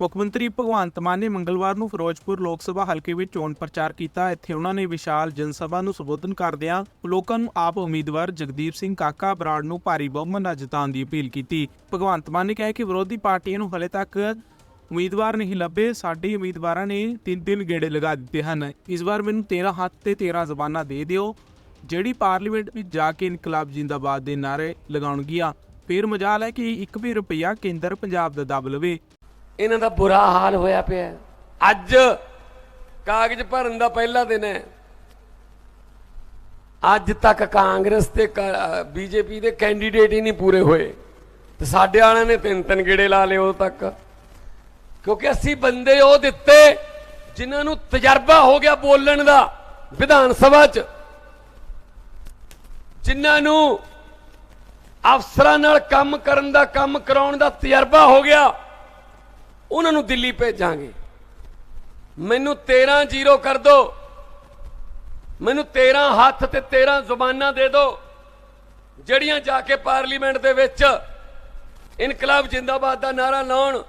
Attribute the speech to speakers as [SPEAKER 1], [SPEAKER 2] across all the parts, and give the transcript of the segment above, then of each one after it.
[SPEAKER 1] ਮੁੱਖ ਮੰਤਰੀ ਭਗਵੰਤ ਮਾਨ ਨੇ ਮੰਗਲਵਾਰ ਨੂੰ ਫਿਰੋਜ਼ਪੁਰ ਲੋਕ ਸਭਾ ਹਲਕੇ ਵਿੱਚ ਚੋਣ ਪ੍ਰਚਾਰ ਕੀਤਾ। ਇੱਥੇ ਉਹਨਾਂ ਨੇ ਵਿਸ਼ਾਲ ਜਨਸਭਾ ਨੂੰ ਸੰਬੋਧਨ ਕਰਦਿਆਂ ਲੋਕਾਂ ਨੂੰ ਆਪ ਉਮੀਦਵਾਰ ਜਗਦੀਪ ਸਿੰਘ ਕਾਕਾ ਬਰਾੜ ਨੂੰ ਭਾਰੀ ਬਹੁਮਤ ਨਾਲ ਜਿਤਾਉਣ ਦੀ ਅਪੀਲ ਕੀਤੀ। ਭਗਵੰਤ ਮਾਨ ਨੇ ਕਿਹਾ ਕਿ ਵਿਰੋਧੀ ਪਾਰਟੀਆਂ ਨੂੰ ਹਲੇ ਤੱਕ ਉਮੀਦਵਾਰ ਨਹੀਂ ਲੱਭੇ। ਸਾਡੇ ਉਮੀਦਵਾਰਾਂ ਨੇ ਤਿੰਨ ਤਿੰਨ ਗੇੜੇ ਲਗਾ ਦਿੱਤੇ ਹਨ। ਇਸ ਵਾਰ ਮੈਨੂੰ 13 ਹੱਥ ਤੇ 13 ਜ਼ਬਾਨਾਂ ਦੇ ਦਿਓ। ਜਿਹੜੀ ਪਾਰਲੀਮੈਂਟ ਵਿੱਚ ਜਾ ਕੇ ਇਨਕਲਾਬ ਜਿੰਦਾਬਾਦ ਦੇ ਨਾਰੇ ਲਗਾਉਣਗੀਆਂ, ਫਿਰ ਮਜਾਲ ਹੈ ਕਿ ਇੱਕ ਵੀ ਰੁਪਈਆ ਕੇਂਦਰ ਪੰਜਾਬ ਦਾ ਦਬ ਲਵੇ।
[SPEAKER 2] ਇਹਨਾਂ ਦਾ ਬੁਰਾ ਹਾਲ ਹੋਇਆ ਪਿਆ ਅੱਜ ਕਾਗਜ਼ ਭਰਨ ਦਾ ਪਹਿਲਾ ਦਿਨ ਹੈ। ਅੱਜ ਤੱਕ ਕਾਂਗਰਸ ਤੇ ਬੀਜੇਪੀ ਦੇ ਕੈਂਡੀਡੇਟ ਹੀ ਨਹੀਂ ਪੂਰੇ ਹੋਏ। ਤੇ ਸਾਡੇ ਵਾਲਿਆਂ ਨੇ ਤਿੰਨ ਤਿੰਨ ਗੇੜੇ ਲਾ ਲਏ ਉਦੋਂ ਤੱਕ। ਕਿਉਂਕਿ ਅਸੀਂ ਬੰਦੇ ਉਹ ਦਿੱਤੇ ਜਿਨ੍ਹਾਂ ਨੂੰ ਤਜਰਬਾ ਹੋ ਗਿਆ ਬੋਲਣ ਦਾ ਵਿਧਾਨ ਸਭਾ 'ਚ। ਜਿਨ੍ਹਾਂ ਨੂੰ ਅਫਸਰਾਂ ਨਾਲ ਕੰਮ ਕਰਨ ਦਾ, ਕੰਮ ਕਰਾਉਣ ਦਾ ਤਜਰਬਾ ਹੋ ਗਿਆ। ਉਹਨਾਂ ਨੂੰ ਦਿੱਲੀ ਭੇਜਾਂਗੇ। ਮੈਨੂੰ 13 ਜ਼ੀਰੋ ਕਰ ਦਿਓ ਮੈਨੂੰ 13 ਹੱਥ ਤੇ 13 ਜ਼ੁਬਾਨਾਂ ਦੇ ਦਿਓ ਜਿਹੜੀਆਂ ਜਾ ਕੇ ਪਾਰਲੀਮੈਂਟ ਦੇ ਵਿੱਚ ਇਨਕਲਾਬ ਜਿੰਦਾਬਾਦ ਦਾ ਨਾਰਾ ਲਾਉਣ,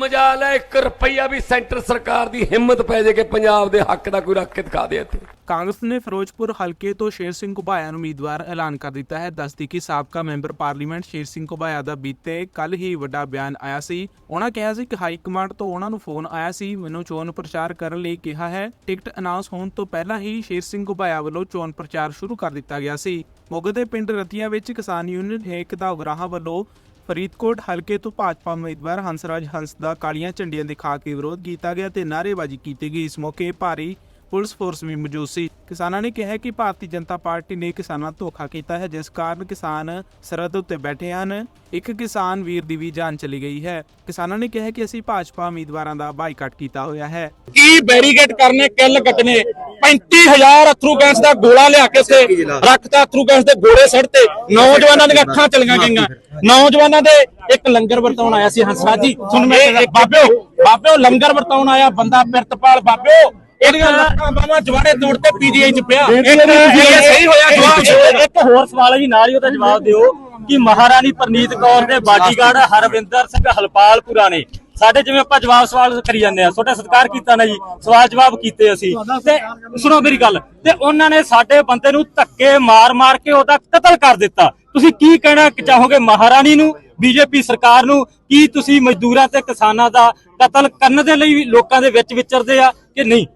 [SPEAKER 2] ਮਜਾਲ ਹੈ 1 ਰੁਪਈਆ ਵੀ ਸੈਂਟਰ ਸਰਕਾਰ ਦੀ ਹਿੰਮਤ ਪੈ ਜੇ ਕਿ ਪੰਜਾਬ ਦੇ ਹੱਕ ਦਾ ਕੋਈ ਰੱਖ ਕੇ ਦਿਖਾ ਦੇ ਇੱਥੇ।
[SPEAKER 1] ਕਾਂਗਰਸ ਨੇ ਫਿਰੋਜ਼ਪੁਰ ਹਲਕੇ ਤੋਂ ਸ਼ੇਰ ਸਿੰਘ ਘੁਬਾਇਆ ਨੂੰ ਉਮੀਦਵਾਰ ਐਲਾਨ ਕਰ ਦਿੱਤਾ ਹੈ। ਦੱਸਦੀ ਕਿ ਸਾਬਕਾ ਮੈਂਬਰ ਪਾਰਲੀਮੈਂਟ ਸ਼ੇਰ ਸਿੰਘ ਘੁਬਾਇਆ ਦਾ ਬੀਤੇ ਕੱਲ ਹੀ ਵੱਡਾ ਬਿਆਨ ਆਇਆ ਸੀ। ਉਹਨਾਂ ਕਿਹਾ ਸੀ ਕਿ ਹਾਈ ਕਮਾਂਡ ਤੋਂ ਉਹਨਾਂ ਨੂੰ ਫੋਨ ਆਇਆ ਸੀ। ਮੈਨੂੰ ਚੋਣ ਪ੍ਰਚਾਰ ਕਰਨ ਲਈ ਕਿਹਾ ਹੈ। ਟਿਕਟ ਅਨਾਉਂਸ ਹੋਣ ਤੋਂ ਪਹਿਲਾਂ ਹੀ ਸ਼ੇਰ ਸਿੰਘ ਘੁਬਾਇਆ ਵੱਲੋਂ ਚੋਣ ਪ੍ਰਚਾਰ ਸ਼ੁਰੂ ਕਰ ਦਿੱਤਾ ਗਿਆ ਸੀ। ਮੋਗੇ ਦੇ ਪਿੰਡ ਰਤੀਆਂ ਵਿੱਚ ਕਿਸਾਨ ਯੂਨੀਅਨ ਹੇਕ ਦਾ ਉਗਰਾਹਾਂ ਵੱਲੋਂ ਫਰੀਦਕੋਟ ਹਲਕੇ ਤੋਂ ਭਾਜਪਾ ਉਮੀਦਵਾਰ ਹੰਸਰਾਜ ਹੰਸ ਦਾ ਕਾਲੀਆਂ ਝੰਡੀਆਂ ਦਿਖਾ ਕੇ ਵਿਰੋਧ ਕੀਤਾ ਗਿਆ ਤੇ ਨਾਅਰੇਬਾਜ਼ੀ ਕੀਤੀ ਗਈ। ਇਸ ਮੌਕੇ ਭਾਰੀ ਪੁਲਿਸ ਫੋਰਸ ਵੀ ਮੌਜੂਦ ਸੀ। ਕਿਸਾਨਾਂ ਨੇ ਕਿਹਾ ਕਿ ਭਾਰਤੀ ਜਨਤਾ ਪਾਰਟੀ ਨੇ ਕਿਸਾਨਾਂ ਨੂੰ ਧੋਖਾ ਕੀਤਾ ਹੈ ਜਿਸ ਕਾਰਨ ਕਿਸਾਨ ਸਰਹੱਦ ਉੱਤੇ ਬੈਠੇ ਹਨ। ਇੱਕ ਕਿਸਾਨ ਵੀਰ ਦੀ ਵੀ ਜਾਨ ਚਲੀ ਗਈ ਹੈ। ਕਿਸਾਨਾਂ ਨੇ ਕਿਹਾ ਕਿ ਅਸੀਂ ਭਾਜਪਾ ਉਮੀਦਵਾਰਾਂ ਦਾ ਬਾਈਕਾਟ ਕੀਤਾ ਹੋਇਆ ਹੈ।
[SPEAKER 3] ਕੀ ਬੈਰੀਕੇਡ ਕਰਨੇ ਕਿੱਲ ਕੱਟਨੇ 35000 ਅਥਰੂ ਗੈਸ ਦਾ ਗੋਲਾ ਲਿਆ ਕੇ ਸੇ ਰੱਖਤਾ ਅਥਰੂ ਗੈਸ ਦੇ ਗੋਲੇ ਸੜਤੇ ਨੌਜਵਾਨਾਂ ਦੀਆਂ ਅੱਖਾਂ ਚਲੀਆਂ ਗਈਆਂ। ਨੌਜਵਾਨਾਂ ਦੇ ਇੱਕ ਲੰਗਰ ਵਰਤਾਉਣ ਆਇਆ ਸੀ ਹੰਸਰਾਜ ਜੀ। ਤੁਹਾਨੂੰ ਮੈਂ ਇੱਕ ਬਾਬਿਓ ਬਾਬਿਓ ਲੰਗਰ ਵਰਤਾਉਣ ਆਇਆ ਬੰਦਾ ਪਿਰਤਪਾਲ ਬਾਬਿਓ। ਇਹਦੀਆਂ ਲੱਖਾਂ ਬਾਹਾਂ ਜਵਾੜੇ ਤੋੜ ਤੇ ਪੀਜੀਆਈ ਚ ਪਿਆ। ਇੱਕ ਇਹ ਸਹੀ ਹੋਇਆ ਜਵਾਬ।
[SPEAKER 4] ਇੱਕ ਹੋਰ ਸਵਾਲ ਹੈ ਜੀ ਨਾਲ ਹੀ ਉਹਦਾ ਜਵਾਬ ਦਿਓ ਕਿ ਮਹਾਰਾਣੀ ਪ੍ਰਨੀਤ ਕੌਰ ਦੇ ਬਾਡੀਗਾਰਡ ਹਰਵਿੰਦਰ ਸਿੰਘ ਹਲਪਾਲਪੁਰਾ ਨੇ ਸਾਡੇ ਜਿਵੇਂ ਆਪਾਂ ਜਵਾਬ ਸਵਾਲ ਕਰੀ ਜਾਂਦੇ ਆ ਤੁਹਾਡਾ ਸਤਿਕਾਰ ਕੀਤਾ ਨਾ ਜੀ ਸਵਾਲ ਜਵਾਬ ਕੀਤੇ ਅਸੀਂ। ਤੇ ਸੁਣੋ ਮੇਰੀ ਗੱਲ ਤੇ ਉਹਨਾਂ ਨੇ ਸਾਡੇ ਬੰਦੇ ਨੂੰ ਧੱਕੇ ਮਾਰ-ਮਾਰ ਕੇ ਉਹਦਾ ਕਤਲ ਕਰ ਦਿੱਤਾ। ਤੁਸੀਂ ਕੀ ਕਹਿਣਾ ਚਾਹੋਗੇ ਮਹਾਰਾਣੀ ਨੂੰ ਬੀਜੇਪੀ ਸਰਕਾਰ ਨੂੰ ਕੀ ਤੁਸੀਂ ਮਜ਼ਦੂਰਾਂ ਤੇ ਕਿਸਾਨਾਂ ਦਾ ਕਤਲ ਕਰਨ ਦੇ ਲਈ ਲੋਕਾਂ ਦੇ ਵਿੱਚ ਵਿਚਰਦੇ ਆ ਕਿ ਨਹੀਂ?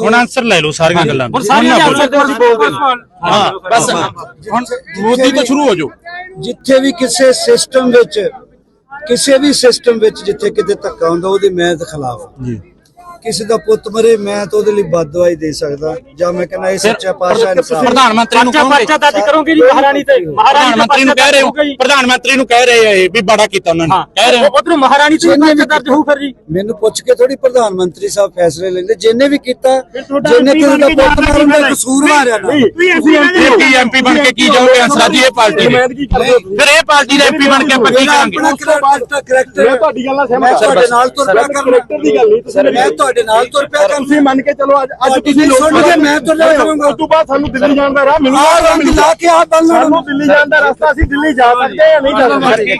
[SPEAKER 3] ਹੁਣ ਆਨਸਰ ਲੈ ਲਓ ਸਾਰੀਆਂ ਗੱਲਾਂ
[SPEAKER 4] ਹੁਣ ਸਾਰੀਆਂ ਅਸੀਂ ਬੋਲਦੇ। ਹਾਂ।
[SPEAKER 3] ਬਸ। ਹੁਣ ਮੋਦੀ ਤੋਂ ਸ਼ੁਰੂ ਹੋ ਜਾਓ।
[SPEAKER 5] ਜਿੱਥੇ ਵੀ ਕਿਸੇ ਸਿਸਟਮ ਵਿੱਚ ਕਿਸੇ ਵੀ ਸਿਸਟਮ ਵਿੱਚ ਜਿੱਥੇ ਕਿਤੇ ਧੱਕਾ ਹੁੰਦਾ ਉਹਦੇ ਮੈਂ ਦੇ ਖਿਲਾਫ ਜੀ। ਕਿਸੇ ਦਾ ਪੁੱਤ ਮਰੇ ਮੈਂ ਤਾਂ ਉਹਦੇ ਲਈ ਬਦਦੁਆਈ ਦੇ ਸਕਦਾ ਜਾਂ ਮੈਂ ਕਹਿੰਦਾ ਇਹ ਸੱਚਾ ਪਾਤਸ਼ਾਹ ਇਨਸਾਫ
[SPEAKER 3] ਪ੍ਰਧਾਨ ਮੰਤਰੀ ਨੂੰ ਕਹੋਗੇ?
[SPEAKER 4] ਪਰਚਾ ਦਰਜ ਕਰੋਗੇ ਜੀ ਮਹਾਰਾਣੀ ਤੇ
[SPEAKER 3] ਪ੍ਰਧਾਨ ਮੰਤਰੀ ਨੂੰ ਕਹਿ ਰਹੇ ਹੋ। ਪ੍ਰਧਾਨ ਮੰਤਰੀ ਨੂੰ ਕਹਿ ਰਹੇ ਆ ਇਹ ਵੀ ਬੜਾ ਕੀਤਾ ਉਹਨਾਂ ਨੇ।
[SPEAKER 4] ਹਾਂ।
[SPEAKER 3] ਕਹਿ ਰਹੇ ਹੋ।
[SPEAKER 4] ਉਧਰੋਂ ਮਹਾਰਾਣੀ ਤੇ ਪਰਚਾ ਦਰਜ ਹੋਊ ਫਿਰ ਜੀ।
[SPEAKER 5] ਮੈਨੂੰ ਪੁੱਛ ਕੇ ਥੋੜੀ ਪ੍ਰਧਾਨ ਮੰਤਰੀ ਸਾਹਿਬ ਫੈਸਲੇ ਲੈਂਦੇ ਜਿਹਨੇ ਵੀ ਕੀਤਾ ਜਿਹਨੇ ਕਿਸੇ ਦਾ ਪੁੱਤ ਮਾਰਨ ਦਾ ਕਸੂਰ ਮਾਰਿਆ ਨਾ।
[SPEAKER 3] ਐਮਪੀ ਐਮਪੀ ਬਣ ਕੇ ਕੀ ਜਾਓਗੇ? ਅੰਸਰਾਜ ਜੀ ਇਹ ਪਾਰਟੀ ਦੇ। ਫਿਰ ਇਹ ਪਾਰਟੀ ਦੇ ਐਮਪੀ ਬਣ ਕੇ ਆਪਾਂ ਕੀ ਕਰਾਂਗੇ
[SPEAKER 5] ਆਪਣਾ ਕਰੈਕਟਰ ਮੈਂ ਤੁਹਾਡੀ ਗੱਲ ਨਾਲ ਮੈਂ ਤੁਹਾਡੇ ਨਾਲ ਤੁਰ ਪਿਆ ਕਰਨਾ। ਦੀ ਗੱਲ ਨਹੀਂ ਮੈਂ ਤੁਹਾਡੇ ਨਾਲ ਤੁਰ ਪਿਆ ਕਰਨਾ
[SPEAKER 6] ਤੁਸੀਂ ਮੰਨ ਕੇ ਚਲੋ ਅੱਜ ਅੱਜ ਤੁਸੀਂ ਲੋਕ
[SPEAKER 5] ਕੇ ਮੈਂ ਤੁਰ ਜਾਵਾਂਗਾ
[SPEAKER 6] ਉਸ ਤੋਂ ਬਾਅਦ ਸਾਨੂੰ ਦਿੱਲੀ ਜਾਣ ਦਾ ਰਾਹ
[SPEAKER 5] ਆਹ
[SPEAKER 6] ਮਿਲੂਗਾ
[SPEAKER 5] ਰੰਗ ਲਾ ਕੇ ਆ ਬੰਨ
[SPEAKER 6] ਸਾਨੂੰ ਦਿੱਲੀ ਜਾਣ ਦਾ ਰਸਤਾ ਅਸੀਂ ਦਿੱਲੀ ਜਾ ਸਕਦੇ ਜਾਂ ਨਹੀਂ ਜਾ ਸਕਦੇ।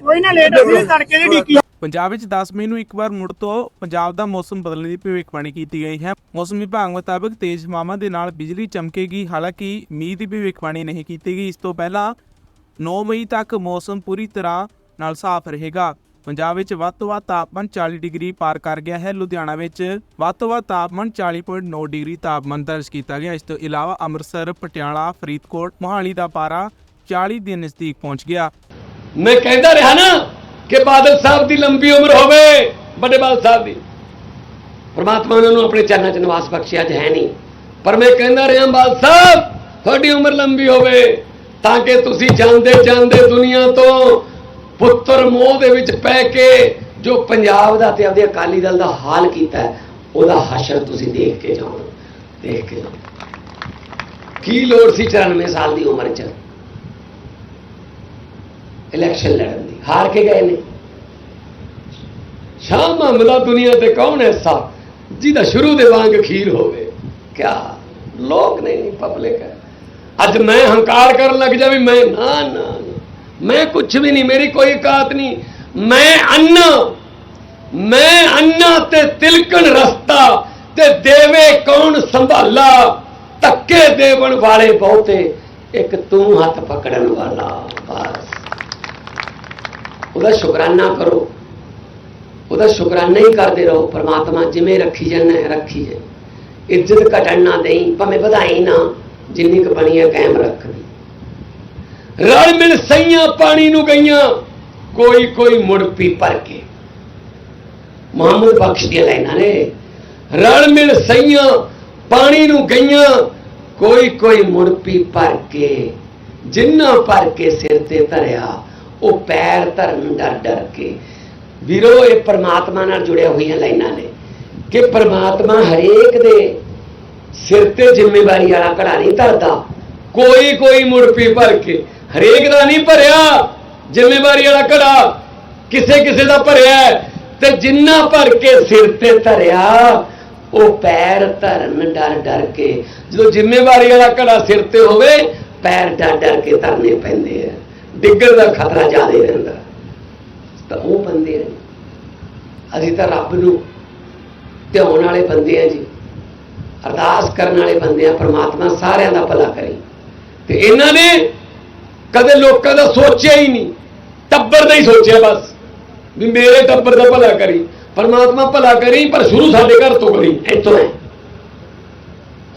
[SPEAKER 6] ਕੋਈ ਨਾ ਲੇਟ ਅਸੀਂ ਤੜਕੇ ਦੀ ਢੀਕੀ
[SPEAKER 1] ਪੰਜਾਬ ਵਿੱਚ 10 ਮਈ ਨੂੰ ਇੱਕ ਵਾਰ ਮੁੜ ਤੋਂ ਪੰਜਾਬ ਦਾ ਮੌਸਮ ਬਦਲਣ ਦੀ ਭਵਿੱਖਬਾਣੀ ਕੀਤੀ ਗਈ ਹੈ। ਮੌਸਮ ਵਿਭਾਗ ਮੁਤਾਬਕ ਤੇਜ਼ ਹਵਾਵਾਂ ਦੇ ਨਾਲ ਬਿਜਲੀ ਚਮਕੇਗੀ ਹਾਲਾਂਕਿ ਮੀਂਹ ਦੀ ਭਵਿੱਖਬਾਣੀ ਨਹੀਂ ਕੀਤੀ ਗਈ। ਇਸ ਤੋਂ ਪਹਿਲਾਂ 9 ਮਈ ਤੱਕ ਮੌਸਮ ਪੂਰੀ ਤਰ੍ਹਾਂ ਨਾਲ ਸਾਫ਼ ਰਹੇਗਾ। ਪੰਜਾਬ ਵਿੱਚ ਵੱਧ ਤੋਂ ਵੱਧ ਤਾਪਮਾਨ 40 ਡਿਗਰੀ ਪਾਰ ਕਰ ਗਿਆ ਹੈ। ਲੁਧਿਆਣਾ ਵਿੱਚ ਵੱਧ ਤੋਂ ਵੱਧ ਤਾਪਮਾਨ 40.9 ਡਿਗਰੀ ਤਾਪਮਾਨ ਦਰਜ ਕੀਤਾ ਗਿਆ। ਇਸ ਤੋਂ ਇਲਾਵਾ ਅੰਮ੍ਰਿਤਸਰ, ਪਟਿਆਲਾ, ਫਰੀਦਕੋਟ, ਮੋਹਾਲੀ ਦਾ ਪਾਰਾ 40 ਦੇ ਨਜ਼ਦੀਕ ਪਹੁੰਚ ਗਿਆ।
[SPEAKER 2] ਮੈਂ ਕਹਿੰਦਾ ਰਿਹਾ ਨਾ ਕਿ ਬਾਦਲ ਸਾਹਿਬ ਦੀ ਲੰਬੀ ਉਮਰ ਹੋਵੇ, ਵੱਡੇ ਬਾਦਲ ਸਾਹਿਬ ਦੀ। ਪਰਮਾਤਮਾ ਉਹਨਾਂ ਨੂੰ ਆਪਣੇ ਚਰਨਾਂ 'ਚ ਨਿਵਾਸ ਬਖਸ਼ਿਆ ਅੱਜ ਹੈ ਨਹੀਂ। ਪਰ ਮੈਂ ਕਹਿੰਦਾ ਰਿਹਾ ਬਾਦਲ ਸਾਹਿਬ, ਤੁਹਾਡੀ ਉਮਰ ਲੰਬੀ ਹੋਵੇ, ਤਾਂ ਕਿ ਤੁਸੀਂ ਜਾਂਦੇ ਜਾਂਦੇ ਦੁਨੀਆ ਤੋਂ ਪੁੱਤਰ ਮੋਹ ਦੇ ਵਿੱਚ ਪੈ ਕੇ ਜੋ ਪੰਜਾਬ ਦਾ ਤੇ ਆਪਦੇ ਅਕਾਲੀ ਦਲ ਦਾ ਹਾਲ ਕੀਤਾ ਹੈ, ਉਹਦਾ ਹਸ਼ਰ ਤੁਸੀਂ ਦੇਖ ਕੇ ਜਾਓ ਦੇਖ ਕੇ ਜਾਓ। ਕੀ ਲੋੜ ਸੀ 94 ਸਾਲ ਦੀ ਉਮਰ 'ਚ? ਇਲੈਕਸ਼ਨ ਲੜਨ ਦੀ ਹਾਰ ਕੇ ਗਏ ਨੇ। ਸ਼ਾਮ ਮਾਮਲਾ ਦੁਨੀਆ ਤੇ ਕੌਣ ਐਸਾ ਜਿਹਦਾ ਸ਼ੁਰੂ ਦੇ ਵਾਂਗ ਖੀਰ ਹੋਵੇ। ਕਿਆ ਲੋਕ ਨਹੀਂ ਪਬਲਿਕ ਹੈ। ਅੱਜ ਮੈਂ ਹੰਕਾਰ ਕਰਨ ਲੱਗ ਜਾ ਵੀ ਮੈਂ ਨਾ ਨਾ, ਮੈਂ ਕੁਝ ਵੀ ਨਹੀਂ, ਮੇਰੀ ਕੋਈ ਔਕਾਤ ਨਹੀਂ। ਮੈਂ ਅੰਨਾ ਮੈਂ ਅੰਨਾ ਤੇ ਤਿਲਕਣ ਰਸਤਾ ਤੇ ਦੇਵੇ ਕੌਣ ਸੰਭਾਲਾ, ਧੱਕੇ ਦੇਵਣ ਵਾਲੇ ਬਹੁਤੇ, ਇੱਕ ਤੂੰ ਹੱਥ ਪਕੜਨ ਵਾਲਾ, ਬਸ। ਉਹਦਾ ਸ਼ੁਕਰਾਨਾ ਕਰੋ। ਉਹਦਾ ਸ਼ੁਕਰਾਨਾ ਹੀ ਕਰਦੇ ਰਹੋ, ਪਰਮਾਤਮਾ ਜਿਵੇਂ ਰੱਖੀ ਜਾਂਦਾ ਹੈ ਰੱਖੀ ਜੇ ਇੱਜ਼ਤ ਘਟਣ ਨਾ ਦੇਈ, ਭਾਵੇਂ ਵਧਾਈ ਨਾ, ਜਿੰਨੀ ਕੁ ਬਣੀ ਹੈ, ਕਾਇਮ ਰੱਖਦੀ ਰਲ ਮਿਲ ਸਈਆਂ ਪਾਣੀ ਨੂੰ ਗਈਆਂ, ਕੋਈ ਕੋਈ ਮੁੜ ਪੀ ਭਰ ਕੇ। ਮੁਹੰਮਦ ਬਖਸ਼ ਦੀਆਂ ਲਾਈਨਾਂ ਨੇ। ਰਲ ਮਿਲ ਸਈਆਂ ਪਾਣੀ ਨੂੰ ਗਈਆਂ, ਕੋਈ ਕੋਈ ਮੁੜ ਪੀ ਭਰ ਕੇ। ਜਿੰਨਾ ਭਰ ਕੇ ਸਿਰ ਤੇ ਧਰਿਆ, ਉਹ ਪੈਰ ਧਰਨ ਡਰ ਡਰ ਕੇ। ਵੀਰੋ, ਇਹ ਪਰਮਾਤਮਾ ਨਾਲ ਜੁੜਿਆ ਹੋਈਆਂ ਲਾਈਨਾਂ ਨੇ ਕਿ ਪਰਮਾਤਮਾ ਹਰੇਕ ਦੇ ਸਿਰ ਤੇ ਜ਼ਿੰਮੇਵਾਰੀ ਵਾਲਾ ਘੜਾ ਨਹੀਂ ਧਰਦਾ। ਕੋਈ ਕੋਈ ਮੁੜ ਪੀ ਭਰ ਕੇ। ਹਰੇਕ ਦਾ ਨਹੀਂ ਭਰਿਆ, ਜ਼ਿੰਮੇਵਾਰੀ ਵਾਲਾ ਘੜਾ ਕਿਸੇ ਕਿਸੇ ਦਾ ਭਰਿਆ ਤੇ ਜਿੰਨਾ ਭਰ ਕੇ ਸਿਰ ਤੇ ਧਰਿਆ, ਉਹ ਪੈਰ ਧਰਨ ਡਰ ਡਰ ਕੇ। ਜਦੋਂ ਜ਼ਿੰਮੇਵਾਰੀ ਵਾਲਾ ਘੜਾ ਸਿਰ ਤੇ ਹੋਵੇ, ਪੈਰ ਡਰ ਡਰ ਕੇ ਧਰਨੇ ਪੈਂਦੇ ਆ। ਡਿੱਗਣ ਦਾ ਖਤਰਾ ਜ਼ਿਆਦਾ ਰਹਿੰਦਾ। ਤਾਂ ਉਹ ਬੰਦੇ ਆ ਅਸੀਂ ਤਾਂ ਰੱਬ ਨੂੰ ਧਿਆਉਣ ਵਾਲੇ ਬੰਦੇ ਆ ਜੀ। ਅਰਦਾਸ ਕਰਨ ਵਾਲੇ ਬੰਦੇ ਆ, ਪ੍ਰਮਾਤਮਾ ਸਾਰਿਆਂ ਦਾ ਭਲਾ ਕਰੇ। ਤੇ ਇਹਨਾਂ ਨੇ ਕਦੇ ਲੋਕਾਂ ਦਾ ਸੋਚਿਆ ਹੀ ਨਹੀਂ। ਟੱਬਰ ਦਾ ਹੀ ਸੋਚਿਆ ਬਸ, ਵੀ ਮੇਰੇ ਟੱਬਰ ਦਾ ਭਲਾ ਕਰੀ, ਪਰਮਾਤਮਾ ਭਲਾ ਕਰੀ, ਪਰ ਸ਼ੁਰੂ ਸਾਡੇ ਘਰ ਤੋਂ ਕਰੀ, ਇੱਥੋਂ। ਹੈ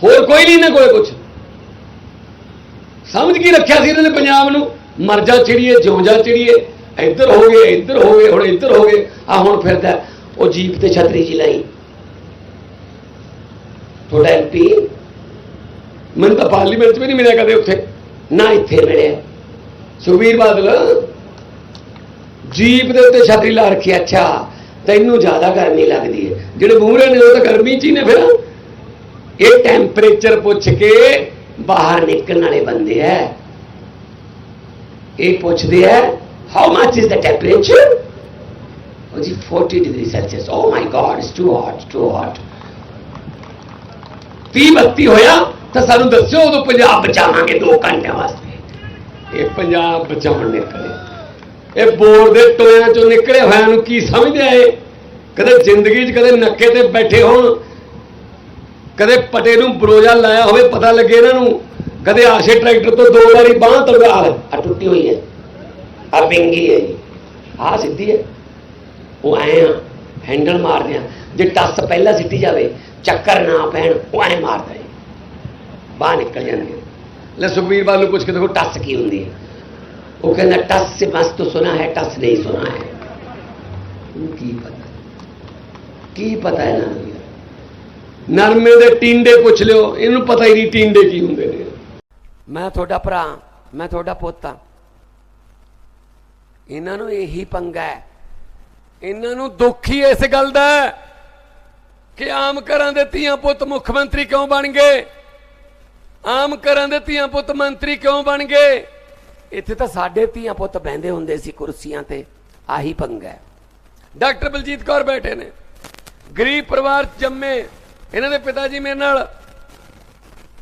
[SPEAKER 2] ਹੋਰ ਕੋਈ ਨਹੀਂ ਨਾ ਕੋਈ ਕੁਝ ਸਮਝ ਕੀ ਰੱਖਿਆ ਸੀ ਇਹਨਾਂ ਨੇ ਪੰਜਾਬ ਨੂੰ? ਮਰਜ਼ਾ ਚਿੜੀਏ, ਜਿਉਂ ਜਾ ਚਿੜੀਏ, ਇੱਧਰ ਹੋ ਗਏ, ਇੱਧਰ ਹੋ ਗਏ, ਹੁਣ ਇੱਧਰ ਹੋ ਗਏ ਆ ਹੁਣ ਫਿਰਦਾ। ਉਹ ਜੀਪ ਤੇ ਛਤਰੀ ਜੀ ਲਾਈ। ਤੁਹਾਡਾ ਐਮਪੀ ਮੈਨੂੰ ਤਾਂ ਪਾਰਲੀਮੈਂਟ 'ਚ ਵੀ ਨਹੀਂ ਮਿਲਿਆ ਕਦੇ ਉੱਥੇ। ਨਾ ਇੱਥੇ ਮਿਲਿਆ। ਸੁਖਬੀਰ ਬਾਦਲ, ਜੀਪ ਦੇ ਉੱਤੇ ਛਤਰੀ ਲਾ ਰੱਖੀ ਅੱਛਾ, ਤੈਨੂੰ ਜ਼ਿਆਦਾ ਗਰਮੀ ਲੱਗਦੀ ਹੈ ਜਿਹੜੇ ਮੂਹਰੇ ਨੇ ਉਹ ਤਾਂ ਗਰਮੀ 'ਚ ਹੀ ਨੇ ਫਿਰ। ਇਹ ਟੈਂਪਰੇਚਰ ਪੁੱਛ ਕੇ ਬਾਹਰ ਨਿਕਲਣ ਵਾਲੇ ਬੰਦੇ ਐ। ਇਹ ਪੁੱਛਦੇ ਐ how much is the temperature ਉਹ ਜੀ 40 degree Celsius oh my God it's too hot too hot 30 32 ਹੋਇਆ ਤਾਂ ਸਾਨੂੰ ਦੱਸਿਓ ਉਦੋਂ ਪੰਜਾਬ ਬਚਾਵਾਂਗੇ 2 ਘੰਟਿਆਂ ਵਾਸਤੇ। ਇਹ ਪੰਜਾਬ ਬਚਾਉਣ ਨਿਕਲੇ ਇਹ ਬੋਰ ਦੇ ਟੋਇਆਂ ਚੋਂ ਨਿਕਲੇ ਹੋਇਆਂ ਨੂੰ ਕੀ ਸਮਝਦੇ ਆ ਕਦੇ ਜ਼ਿੰਦਗੀ 'ਚ ਕਦੇ ਨੱਕੇ ਤੇ ਬੈਠੇ ਹੋਣ, ਕਦੇ ਪਟੇ ਨੂੰ ਬਰੋਜਾ ਲਾਇਆ ਹੋਵੇ ਪਤਾ ਲੱਗੇ ਇਹਨਾਂ ਨੂੰ, ਕਦੇ ਆਸ਼ੇ ਟਰੈਕਟਰ ਤੋਂ ਦੋ ਵਾਰੀ ਬਾਹ ਤੜਵਾ ਆ ਟੁੱਟੀ ਹੋਈ ਹੈ। ਆ ਪਿੰਗੀ ਹੈ ਆ ਸਿੱਧੀ ਹੈ। ਉਹ ਐ ਆ, ਹੈਂਡਲ ਮਾਰਦੇ ਆ। ਜੇ ਟੱਸ ਪਹਿਲਾਂ ਸਿੱਟੀ ਜਾਵੇ, ਚੱਕਰ ਨਾ ਪੈਣ, ਉਹ ਐ ਮਾਰਦਾ ਹੈ ਨਿਕਲ ਜਾਂਦੀ ਲੈ ਸੁਖਬੀਰ ਬਾਲ ਨੂੰ ਪੁੱਛ ਕੇ ਦੇਖੋ ਟੱਸ ਕੀ ਹੁੰਦੀ ਹੈ। ਉਹ ਕਹਿੰਦਾ, ਟੱਸ ਸੇ ਮਸਤ ਸੁਣਾ ਹੈ, ਟੱਸ ਨਹੀਂ ਸੁਣਾ ਹੈ। ਕੀ ਪਤਾ? ਕੀ ਪਤਾ ਹੈ ਨਾ? ਨਰਮੇ ਦੇ ਟਿੰਡੇ ਪੁੱਛ ਲਿਓ, ਇਹਨੂੰ ਪਤਾ ਹੀ ਨਹੀਂ ਟਿੰਡੇ ਕੀ ਹੁੰਦੇ ਨੇ। ਮੈਂ ਤੁਹਾਡਾ ਭਰਾ, ਮੈਂ ਤੁਹਾਡਾ ਪੋਤਾ ਇਹਨਾਂ ਨੂੰ ਇਹੀ ਪੰਗਾ ਹੈ। ਇਹਨਾਂ ਨੂੰ ਦੁੱਖ ਹੀ ਇਸ ਗੱਲ ਦਾ ਕਿ ਆਮ ਘਰਾਂ ਦੇ ਧੀਆਂ ਪੁੱਤ ਮੁੱਖ ਮੰਤਰੀ ਕਿਉਂ ਬਣ ਗਏ? ਆਮ ਘਰਾਂ ਦੇ ਧੀਆਂ ਪੁੱਤ ਮੰਤਰੀ ਕਿਉਂ ਬਣ ਗਏ? ਇੱਥੇ ਤਾਂ ਸਾਡੇ ਧੀਆਂ ਪੁੱਤ ਬੈੰਦੇ ਹੁੰਦੇ ਸੀ ਕੁਰਸੀਆਂ ਤੇ। ਆਹੀ ਪੰਗਾ ਡਾਕਟਰ ਬਲਜੀਤ ਕੌਰ ਬੈਠੇ ਨੇ। ਗਰੀਬ ਪਰਿਵਾਰ ਜੰਮੇ। ਇਹਨਾਂ ਦੇ ਪਿਤਾ ਜੀ ਮੇਰੇ ਨਾਲ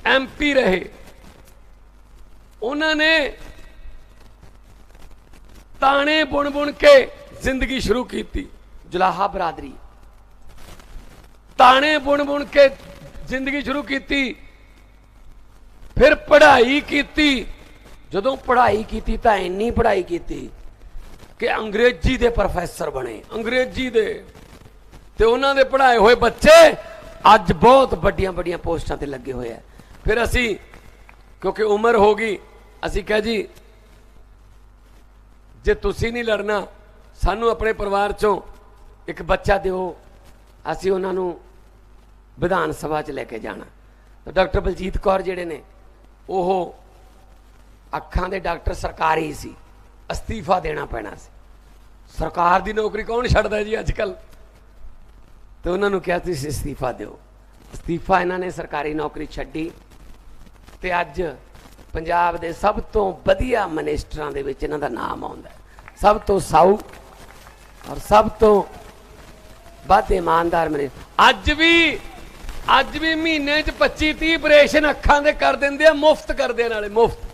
[SPEAKER 2] ਐਮਪੀ ਰਹੇ। ਉਹਨਾਂ ਨੇ ਤਾਣੇ ਬੁਣ ਬੁਣ ਕੇ ਜ਼ਿੰਦਗੀ ਸ਼ੁਰੂ ਕੀਤੀ। ਜੁਲਾਹਾ ਬਰਾਦਰੀ। ਤਾਣੇ ਬੁਣ ਬੁਣ ਕੇ ਜ਼ਿੰਦਗੀ ਸ਼ੁਰੂ ਕੀਤੀ। ਫਿਰ ਪੜ੍ਹਾਈ ਕੀਤੀ। ਜਦੋਂ ਪੜ੍ਹਾਈ ਕੀਤੀ ਤਾਂ ਇੰਨੀ ਪੜ੍ਹਾਈ ਕੀਤੀ ਕਿ ਅੰਗਰੇਜ਼ੀ ਦੇ ਪ੍ਰੋਫੈਸਰ ਬਣੇ, ਅੰਗਰੇਜ਼ੀ ਦੇ। ਤੇ ਉਹਨਾਂ ਦੇ ਪੜ੍ਹਾਏ ਹੋਏ ਬੱਚੇ ਅੱਜ ਬਹੁਤ ਵੱਡੀਆਂ ਵੱਡੀਆਂ ਪੋਸਟਾਂ ਤੇ ਲੱਗੇ ਹੋਏ ਆ। ਫਿਰ ਅਸੀਂ, ਕਿਉਂਕਿ ਉਮਰ ਹੋ ਗਈ, ਅਸੀਂ ਕਹੇ ਜੀ, ਜੇ ਤੁਸੀਂ ਨਹੀਂ ਲੜਨਾ, ਸਾਨੂੰ ਆਪਣੇ ਪਰਿਵਾਰ ਚੋਂ ਇੱਕ ਬੱਚਾ ਦਿਓ, ਅਸੀਂ ਉਹਨਾਂ ਨੂੰ ਵਿਧਾਨ ਸਭਾ 'ਚ ਲੈ ਕੇ ਜਾਣਾ। ਡਾਕਟਰ ਬਲਜੀਤ ਕੌਰ ਜਿਹੜੇ ਨੇ ਉਹ ਅੱਖਾਂ ਦੇ ਡਾਕਟਰ ਸਰਕਾਰੀ ਸੀ। ਅਸਤੀਫਾ ਦੇਣਾ ਪੈਣਾ ਸੀ। ਸਰਕਾਰ ਦੀ ਨੌਕਰੀ ਕੌਣ ਛੱਡਦਾ ਜੀ ਅੱਜ ਕੱਲ ਤੇ ਉਹਨਾਂ ਨੂੰ ਕਿਹਾ ਤੁਸੀਂ ਅਸਤੀਫਾ ਦਿਓ। ਅਸਤੀਫਾ ਇਹਨਾਂ ਨੇ ਸਰਕਾਰੀ ਨੌਕਰੀ ਛੱਡੀ ਤੇ ਅੱਜ ਪੰਜਾਬ ਦੇ ਸਭ ਤੋਂ ਵਧੀਆ ਮਨਿਸਟਰਾਂ ਦੇ ਵਿੱਚ ਇਹਨਾਂ ਦਾ ਨਾਮ ਆਉਂਦਾ ਸਭ ਤੋਂ ਸਾਊ ਔਰ ਸਭ ਤੋਂ ਵੱਧ ਇਮਾਨਦਾਰ ਮਨਿਸਟਰ। ਅੱਜ ਵੀ ਅੱਜ ਵੀ ਮਹੀਨੇ 'ਚ 25 30 ਆਪਰੇਸ਼ਨ ਅੱਖਾਂ ਦੇ ਕਰ ਦਿੰਦੇ ਆ, ਮੁਫਤ ਕਰਦੇ ਨਾਲੇ, ਮੁਫਤ।